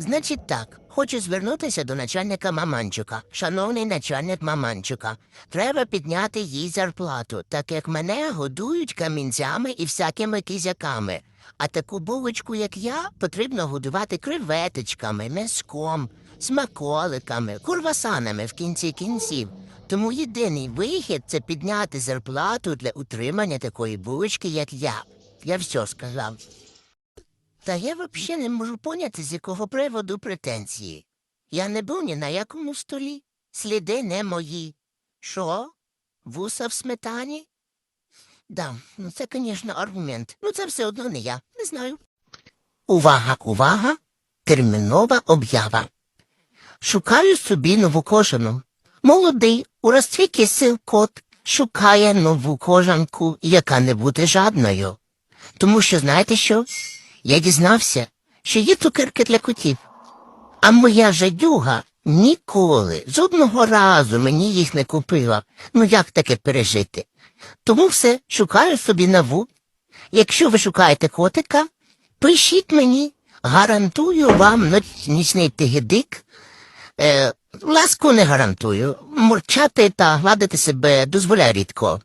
Значить так, хочу звернутися до начальника Маманчука. Шановний начальник Маманчука, треба підняти їй зарплату, так як мене годують камінцями і всякими кізяками. А таку булочку, як я, потрібно годувати креветочками, м'яском, смаколиками, курвасанами в кінці кінців. Тому єдиний вихід це підняти зарплату для утримання такої булочки, як я. Я все сказав. Та я взагалі не можу поняти, з якого приводу претензії. Я не був ні на якому столі. Сліди не мої. Що? Вуса в сметані? Да, ну це, звісно, аргумент. Ну це все одно не я. Не знаю. Увага, увага! Термінова об'ява. Шукаю собі нову кожану. Молодий, у розцвіті сил кот шукає нову кожанку, яка не буде жадною. Тому що знаєте що? Я дізнався, що є цукерки для котів. А моя жадюга ніколи, жодного разу мені їх не купила. Ну як таке пережити? Тому все, шукаю собі нову. Якщо ви шукаєте котика, пишіть мені, гарантую вам нічний тигидик. Е, ласку не гарантую. Мурчати та гладити себе дозволяю рідко.